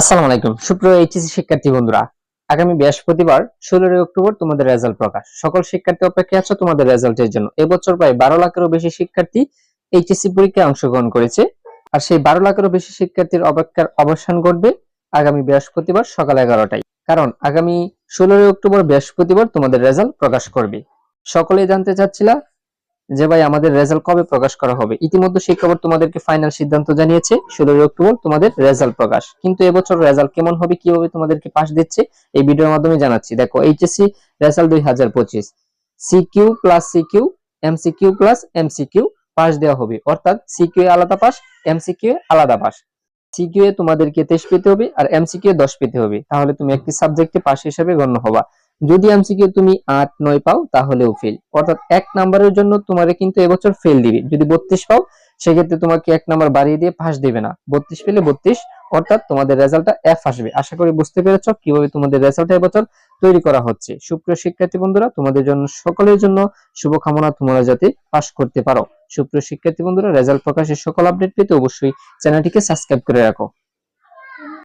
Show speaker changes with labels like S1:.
S1: আসসালামু আলাইকুম। সুপ্রিয় এইচএসসি শিক্ষার্থী বন্ধুরা, আগামী বৃহস্পতিবার, ষোলোই অক্টোবর, তোমাদের রেজাল্ট প্রকাশ। সকল শিক্ষার্থী অপেক্ষা আছো তোমাদের রেজাল্টের জন্য। এবছর প্রায় বারো লাখেরও বেশি শিক্ষার্থী এইচএসসি পরীক্ষায় অংশগ্রহণ করেছে। আর সেই বারো লাখেরও বেশি শিক্ষার্থীর অপেক্ষার অবসান ঘটবে আগামী বৃহস্পতিবার সকাল এগারোটায়। কারণ আগামী ষোলোই অক্টোবর বৃহস্পতিবার তোমাদের রেজাল্ট প্রকাশ করবে। সকলেই জানতে চাচ্ছিলা যে ভাই আমাদের রেজাল্ট কবে প্রকাশ করা হবে? ইতিমধ্যে শিক্ষাবোর্ড তোমাদেরকে ফাইনাল সিদ্ধান্ত জানিয়েছে, ষোলোই অক্টোবর তোমাদের রেজাল্ট প্রকাশ। কিন্তু এবছর রেজাল্ট কেমন হবে, কীভাবে তোমাদেরকে পাস দিচ্ছে, এই ভিডিওর মাধ্যমে জানাচ্ছি। দেখো এইচএসসি রেজাল্ট দুই হাজার পঁচিশ। CQ plus CQ MCQ plus MCQ pass দেওয়া হবে। অর্থাৎ সিকিউ এ আলাদা পাস এমসিকিউ এ আলাদা পাস সিকিউ এ তোমাদেরকে তেইশ পেতে হবে আর এমসিকিউ দশ পেতে হবে। তাহলে তুমি একটি সাবজেক্টে পাস হিসেবে গণ্য হবা। যদি এমসিকিউ তুমি আট, নয় পাও, তাহলেও ফেল অর্থাৎ এক নাম্বারের জন্য তোমারে কিন্তু এবছর ফেল দিবে। যদি বত্রিশ পাও, সেক্ষেত্রে তোমাকে এক নাম্বার বাড়িয়ে দিয়ে পাস দিবে না। বত্রিশ পেলে বত্রিশ, অর্থাৎ তোমাদের রেজাল্টটা এফ আসবে। আশা করি বুঝতে পেরেছ কীভাবে তোমাদের রেজাল্ট এবছর তৈরি করা হচ্ছে। সুপ্রিয় শিক্ষার্থী বন্ধুরা, তোমাদের জন্য, সকলের জন্য শুভকামনা তোমরা যাতে পাস করতে পারো। সুপ্রিয় শিক্ষার্থী বন্ধুরা, রেজাল্ট প্রকাশের সকল আপডেট পেতে অবশ্যই চ্যানেলটিকে সাবস্ক্রাইব করে রাখো।